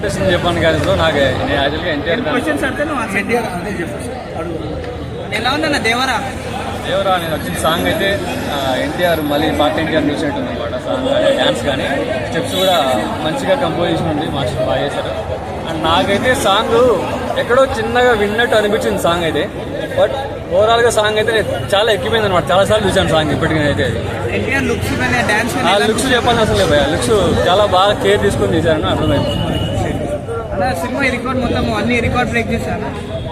Expectation చెప్పాను కానీ so నాకు నేను యాక్చువల్గా ఎన్టీఆర్ ఎలా ఉందన్న దేవరా? దేవరా నేను వచ్చిన సాంగ్ అయితే ఎన్టీఆర్ మళ్ళీ పాత ఎన్టీఆర్ చూసినట్టు అనమాట సాంగ్ కానీ డ్యాన్స్ కానీ స్టెప్స్ కూడా మంచిగా కంపోజిషన్ ఉంది మాస్టర్ బాగా చేశారు. అండ్ నాకైతే సాంగ్ ఎక్కడో చిన్నగా విన్నట్టు అనిపించింది సాంగ్ అయితే. బట్ ఓవరాల్గా సాంగ్ అయితే నేను చాలా ఎక్కిపోయింది అనమాట చాలాసార్లు చూశాను సాంగ్ ఇప్పటికీ అయితే లుక్స్ చెప్పాలని అసలు లేదు లుక్స్ చాలా బాగా కేర్ తీసుకొని తీశారని అర్థమైంది. సినిమా రికార్డ్ మొత్తం అన్ని రికార్డ్ బ్రేక్ చేశాను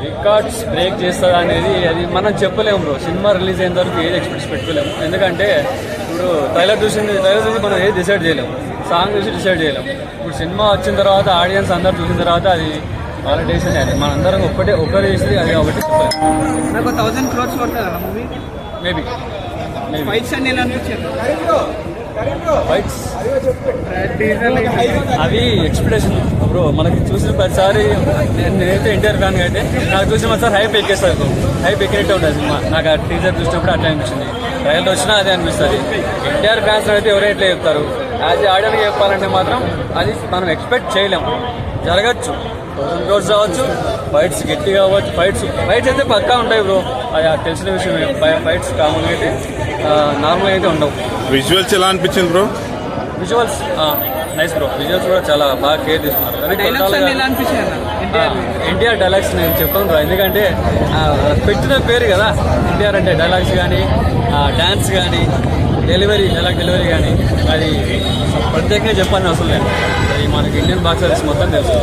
రికార్డ్స్ బ్రేక్ చేస్తుందా అనేది అది మనం చెప్పలేము బ్రో. సినిమా రిలీజ్ అయిన వరకు ఏది ఎక్స్పెక్ట్స్ పెట్టుకోలేము. ఎందుకంటే ఇప్పుడు ట్రైలర్ చూసింది ట్రైలర్ చూసి మనం ఏది డిసైడ్ చేయలేము. సాంగ్ చూసి డిసైడ్ చేయలేము. ఇప్పుడు సినిమా వచ్చిన తర్వాత ఆడియన్స్ అందరు చూసిన తర్వాత అది వాళ్ళ డెసిషన్ అది మనందరం ఒక్కటే ఒకరు చేసి అది ఒకటి నాకు thousand crores movie maybe maybe fights అన్ని ఎలా అనిపించారు బైక్స్ అవి ఎక్స్పెక్టేషన్ బ్రో మనకి చూసిన ప్రతిసారి నేను నేనైతే ఎన్టీఆర్ ఫ్యాన్ అయితే నాకు చూసిన ప్రతిసారి హైప్ ఎక్కేస్తారు హైప్ ఎక్కినట్టే ఉంటుంది సినిమా. నాకు ఆ టీజర్ చూసినప్పుడు అట్లా అనిపించింది. ట్రైలర్ వచ్చినా అదే అనిపిస్తుంది. ఎన్టీఆర్ ఫ్యాన్స్ అయితే ఎవరైతే ఎట్లా చెప్తారు యాజ్ ఆడియన్గా చెప్పాలంటే మాత్రం అది మనం ఎక్స్పెక్ట్ చేయలేము జరగచ్చు. థౌసండ్ క్రోర్స్ ఫైట్స్ గట్టిగా అవ్వచ్చు. ఫైట్స్ ఫైట్స్ అయితే పక్కా ఉంటాయి బ్రో. అది ఆ తెలిసిన విషయం ఫైట్స్ కామన్గా అయితే నార్మల్గా అయితే ఉండవు. విజువల్స్ ఎలా అనిపించింది bro? Visuals nice bro. Visuals కూడా చాలా బాగా కేర్ తీసుకున్నారు. కానీ డైలాగ్స్ అన్ని ఎలా కొత్తగా- అనిపించాయి అన్న? ఎన్టీఆర్ డైలాగ్స్ నేను చెప్తాను రా ఎందుకంటే పెట్టిన పేరు కదా. ఎన్టీఆర్ అంటే డైలాగ్స్ కానీ డ్యాన్స్ కానీ డెలివరీ డైలాగ్ డెలివరీ కానీ అది ప్రత్యేకంగా చెప్పాలని అవసరం లేదు. అది మనకి ఇండియన్ బాక్స్ ఆఫీస్ మొత్తం తెలుసు.